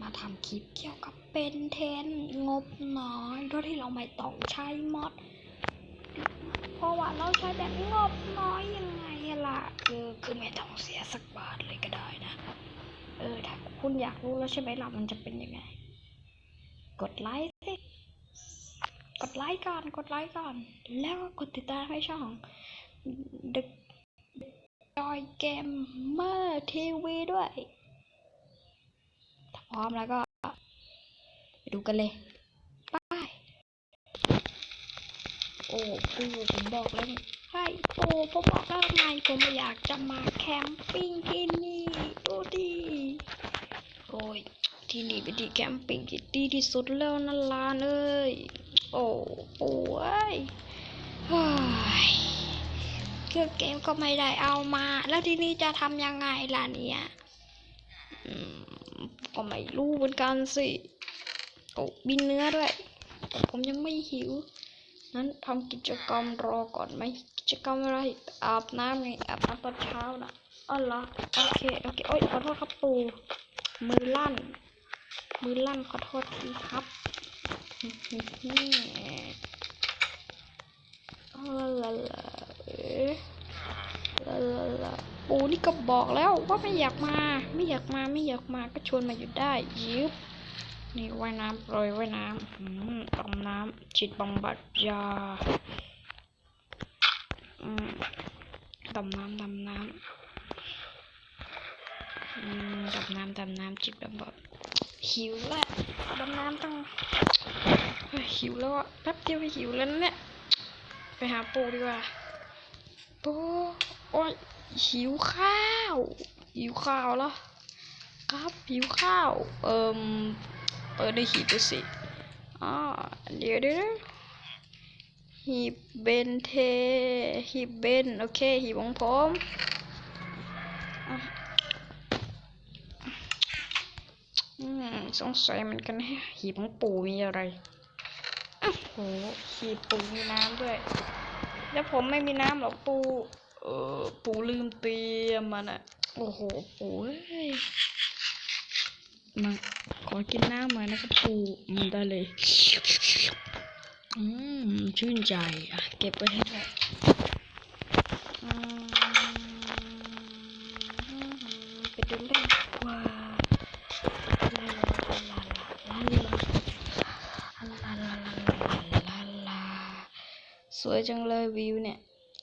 มาทำคลิปเกี่ยวกับเป็นเทนงบน้อยโดยที่เราไม่ต้องใช้มอดเพราะว่าเราใช้แบบงบน้อยยังไงล่ะคือคือไม่ต้องเสียสักบาทเลยก็ได้นะ เออถ้าคุณอยากรู้แล้วใช่ไหมล่ะมันจะเป็นยังไง กดไลค์สิกดไลค์ก่อนกดไลค์ก่อน แล้วก็กดติดตามให้ช่อง The Joy Gamer TV ด้วยถ้า พร้อมแล้วก็ไปดูกันเลยไปโอ้ปูผมบอกแล้วนี่ให้ปูผมบอกแล้วไงผมอยากจะมาแคมปิ้งที่นี่ดูดิโอ้ยที่นี่เป็นที่แคมปิ้งที่ดีที่สุดแล้วนั่นลานเอ้ยโอ้ปูเอ้ยเฮ้ยเครื่องเกมก็ไม่ได้เอามา แล้วทีนี้จะทำยังไงล่ะเนี่ย อืม ก็ไม่รู้เหมือนกันสิโอ้บินเนื้อด้วย ผมยังไม่หิว นั้นทำกิจกรรมรอก่อนไหมกิจกรรมอะไรอาบน้ำไงอาบน้ำตอนเช้านะอ๋อเหรอโอเคโอเคโอ้ยขอโทษครับปู่มือลั่น มือลั่นขอโทษทีครับลาลาลาเอ๊ะลาลา ลาปูนี่ก็บอกแล้วว่าไม่อยากมา ไม่อยากมาไม่อยากมาก็ชวนมาอยู่ได้ยิบนี่ว่ายน้ำโปรยว่ายน้ำอืมดำน้ำจิตบำบัดยาอืมดำน้ำดำน้ำอืมดำน้ำดำน้ำจิตบำบัดหิวแล้วดำน้ำต้องหิวแล้วอะแป๊บเดียวหิวแล้วนะเนี่ยไปหาปูดีกว่าปูโอ้ย หิวข้าว หิวข้าวแล้วครับหิวข้าว เอิมเปิดได้หีบดูสิอ๋อเดี๋ยวเดี๋ยวหีบเบนเท หีบเบน โอเค หีบของผมอืมสงสัยเหมือนกันแฮะหีบของปู่มีอะไรโอ้โหขีดปูมีน้ำด้วย แล้วผมไม่มีน้ำหรอกปู เออปูลืมเตรียมมันอะโอ้โหปูเอ้ยมาขอกินน้ำหน่อยนะครับปูมันได้เลย อืม ชื่นใจอะเก็บไว้ให้ด้วยอืมไปดูเล่นดีกว่าลาลาลาลาลาลาลาลาลาลาลาลาลาสวยจังเลยวิวเนี่ย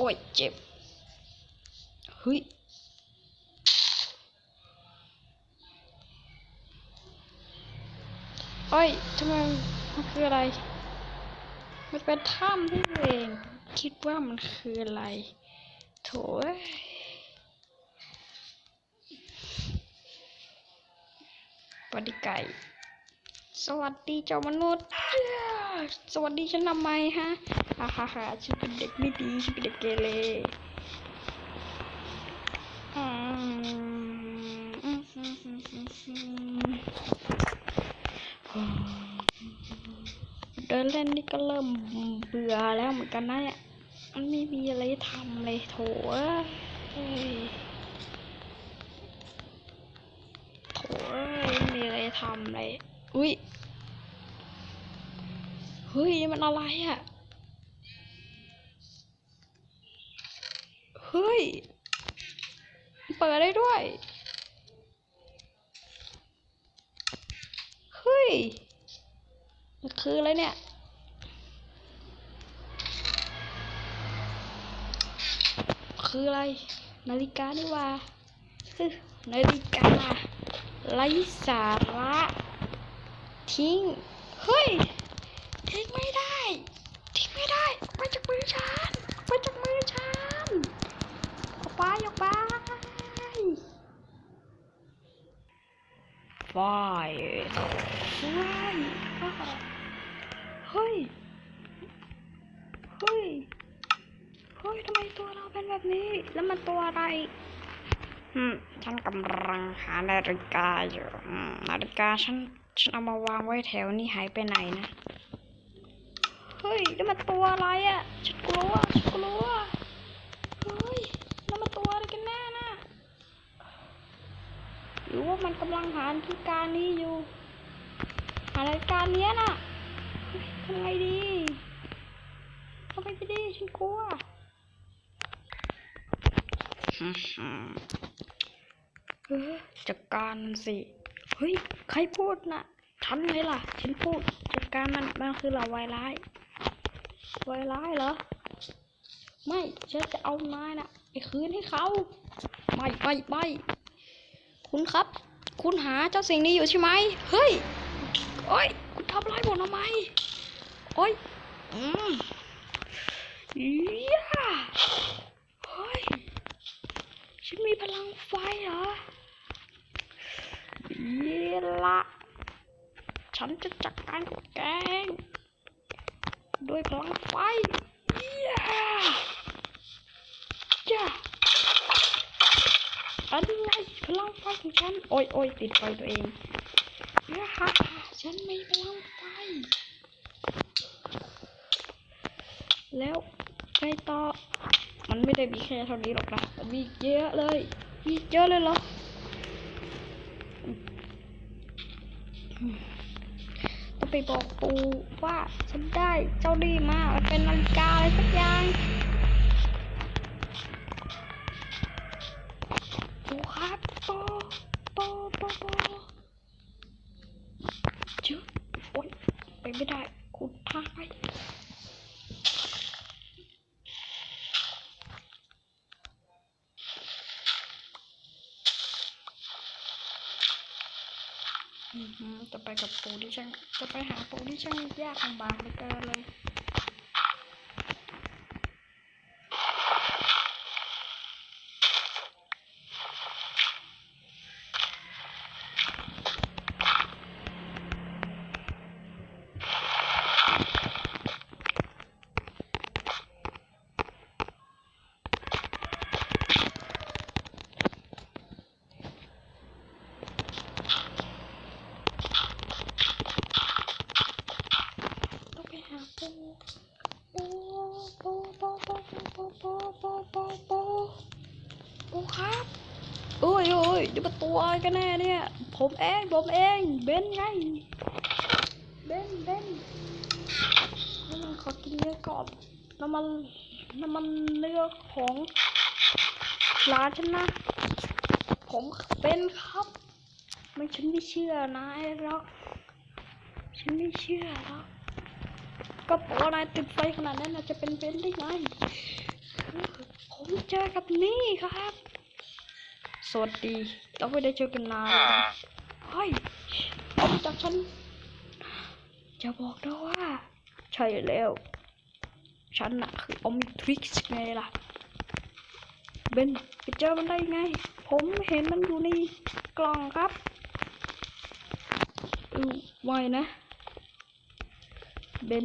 โอ้ยเจ็บ เฮ้ยเอ้ยทำไมมันคืออะไร มันเป็นถ้ำที่เอง คิดว่ามันคืออะไร โถเอ้ยปฏิไก่ สวัสดีเจ้ามนุษย์ สวัสดีฉันทำไมฮะฮ่าฮ่าฮ่าฉันเป็นเด็กไม่ดีฉันเป็นเด็กเกเรอืมอืมอืมอืมอืมอืมอืมเดินเล่นนี่ก็เริ่มเบื่อแล้วเหมือนกันนะเนี่ยมันไม่มีอะไรทำเลยโถเอ้ยโถไม่มีอะไรทำเลย อุ้ย เฮ้ยมันอะไรอะ่ะ เฮ้ย เปิดได้ด้วย เฮ้ยมันคืออะไรเนี่ยคืออะไร นาฬิกานี่ว่าฮึนาฬิกาไร้สาระทิ้ง เฮ้ย ทิ้งไม่ได้ ทิ้งไม่ได้ไปจากมือฉันไปจากมือฉันออกไปออกไปยไฟเฮ้ย เฮ้ย เฮ้ย ทำไมตัวเราเป็นแบบนี้ แล้วมันตัวอะไรอืมฉันกำลังหานาฬิกาอยู่นาฬิกาฉัน ฉันเอามาวางไว้แถวนี้หายไปไหนนะ ฮ้ยแล้วมันตัวอะไรอะ่ะฉันกลัวฉันกลัวเฮ้ยแล้วมันตัวอะไรกันแน่นะหรือว่ามันกำลังหานาฬิการนี้อยู่หานาฬิกาเนี้ยน่ะทำไงดีทำไงดีฉันกลัวเออจัดการมันสิ เฮ้ย ใครพูดน่ะฉันไงล่ะ ฉันพูดจัดการมันมันคือเหล่าวายร้าย วยร้ายเหรอ ไม่ฉันจะเอานายน่ะไปคืนให้เขาไม่ไม่ไม่คุณครับ คุณหาเจ้าสิ่งนี้อยู่ใช่ไหมเฮ้ยโอ้ยคุณทำร้ายผมทำไมโอ้ยอืมเอี้ยเฮ้ยฉันมีพลังไฟเหรอเยละฉันจะจัดการกับแก ด้วยพลังไฟเย้จ้าอะไรพลังไฟของฉัน โอ้ยโอ้ยติดไฟตัวเองย่าฮ่าฮ่าฉันไมีพลังไฟ แล้วไงต่อ มันไม่ได้มีแค่เท่านี้หรอกนะ มันมีเยอะเลย มีเยอะเลยเหรอ ไปบอกปูว่าฉันได้เจ้าดีมาเป็นนาฬิกาอะไรสักอย่างปูครับปูปูปูปูชื่อโอ๊ยไปไม่ได้ คุณทางไป อือหือ จะไปกับปูที่ช่างจะไปหาปูที่ช่างยากลำบากเหลือเกินเลย ปูครับโอ้ยโอ้ยนี่มันตัวกันแน่เนี่ย ผมเองผมเองเบนไงเบนเบนนี่มันขอกินเนื้อก่อนน้ำมันน้ำมันเนื้อของร้านฉันนะ ผมเป็นครับ ไม่ฉันไม่เชื่อนายหรอกฉันไม่เชื่อหรอกก็ปอนายติดไฟขนาดนั้นน่ะจะเป็นเบนได้ไง ผมเจอกับนี่ครับ สวัสดี เราไม่ได้เจอกันนานเฮ้ยเอามจากฉัน จะบอกนะว่า ใช่แล้ว ฉันน่ะคืออมทริกซ์ไงล่ะ เบนไปเจอมันได้ไง ผมเห็นมันอยู่ในกล่องครับเออไวนะ เบน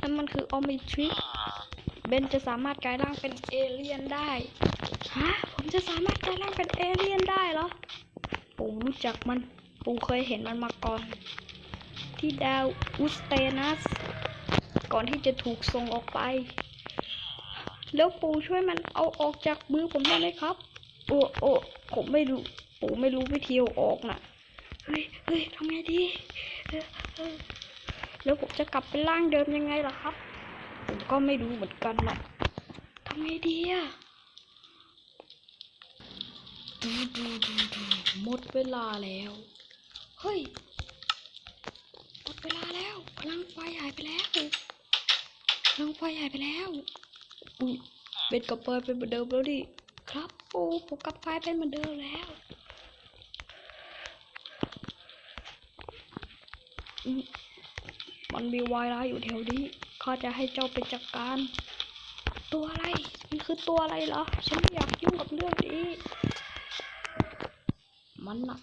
นั่นมันคือออมิทริกเบนจะสามารถกลายร่างเป็นเอเลี่ยนได้ ฮะ ผมจะสามารถกลายร่างเป็นเอเลี่ยนได้เหรอปูรู้จักมันปูเคยเห็นมันมาก่อน ที่ดาวอุสเตนัส ก่อนที่จะถูกส่งออกไป แล้วปู่ช่วยมันเอาออกจากมือผมได้ไหมครับ โอ้โอ้ผมไม่รู้ ปู่ไม่รู้วิธีเอาออกน่ะ เฮ้ยเฮ้ยทำไงดี แล้วผมจะกลับเป็นร่างเดิมยังไงล่ะครับ ผมก็ไม่รู้เหมือนกันนะทำไงดีอะดูดูดูดูหมดเวลาแล้ว เฮ้ย หมดเวลาแล้วพลังไฟหายไปแล้วพลังไฟหายไปแล้วอุ้ยเป็นกับเปิดเป็นเหมือนเดิมแล้วดิ ครับปูผมกลับไฟเป็นเหมือนเดิมแล้วอืม มันมีวายร้ายอยู่แถวนี้ข้าจะให้เจ้าไปจัดการ ตัวอะไรมันคือตัวอะไรเหรอ ฉันไม่อยากยุ่งกับเรื่องนี้ มันน่ะ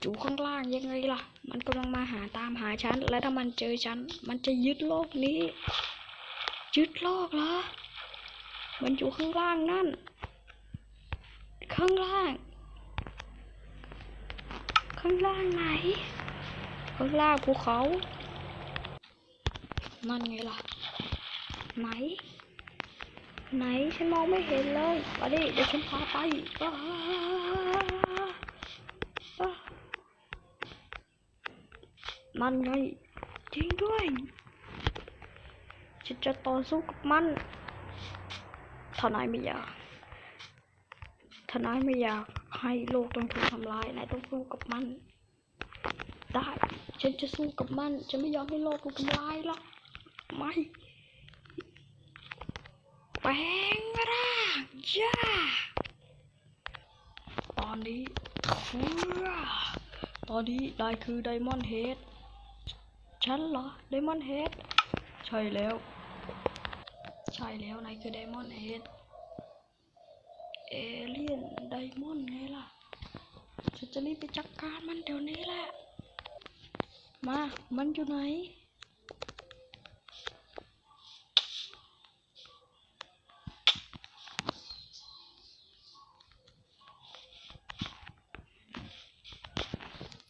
อยู่ข้างล่างยังไงล่ะ มันกำลังมาหาตามหาฉัน และถ้ามันเจอฉัน มันจะยึดโลกนี้ ยึดโลกเหรอ มันอยู่ข้างล่างนั่น ข้างล่าง ข้างล่างไหน ข้างล่างภูเขา นั่นไงล่ะ ไหน ไหนฉันมองไม่เห็นเลยมาดิเดี๋ยวฉันพาไปอ้าอ้านั่นไงจริงด้วยฉันจะต่อสู้กับมันถ้านายไม่อยากถ้านายไม่อยากให้โลกต้องถูกทำลายนายต้องสู้กับมัน ฉันจะสู้กับมัน ฉันไม่ยอมให้โลกถูกทำลายหรอก ไม่แปลงร่างย่าตอนนี้ตอนนี้นายคือไดมอนด์เฮด ฉันเหรอ ไดมอนด์เฮด ใช่แล้ว ใช่แล้ว นายคือไดมอนด์เฮด เอเลี่ยนไดมอนด์ไงล่ะ ฉันจะรีบไปจัดการมันเดี๋ยวนี้แหละ มา มันอยู่ไหน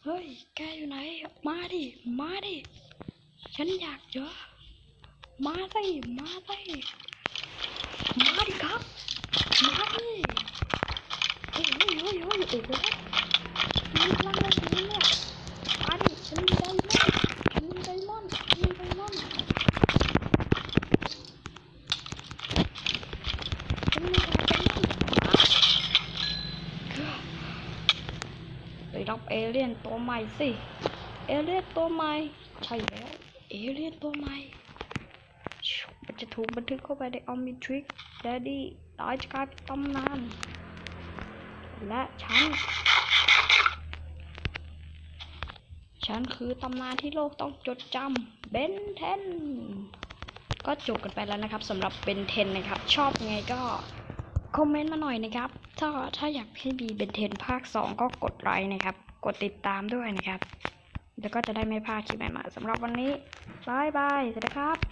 เฮ้ย แกอยู่ไหน มาดิ มาดิ ฉันอยากเจอ มาสิ มาสิมาดิครับ มาดิโอ้ยโอ้ยโอ้ยโอ้ยโอ้โหมีพลังอะไรถึงเนี่ยมาดิ ฉันมีไดมอนด์ฉันมีไดมอนด์ฉันมีไดมอนด์ฉันมีไดมอนด์มาไปรับเอเลี่ย นตัวใหม่สิ เอเลี่ยนตัวใหม่ ใช่แล้ว เอเลี่ยนตัวใหม่ มันจะถูกบันทึกเข้าไปในออมมิทริกแดดดี้ตายจะกลายเป็นตำนาน และฉัน ฉันคือตำนานที่โลกต้องจดจำเบนเทน ก็จบกันไปแล้วนะครับสำหรับเบนเทนนะครับ ชอบยังไงก็คอมเมนต์มาหน่อยนะครับ ถ้าถ้าอยากให้มีเบนเทนภาค 2 ก็กดไลค์นะครับ กดติดตามด้วยนะครับ แล้วก็จะได้ไม่พลาดคลิปใหม่ๆสำหรับวันนี้บายบายสวัสดีครับ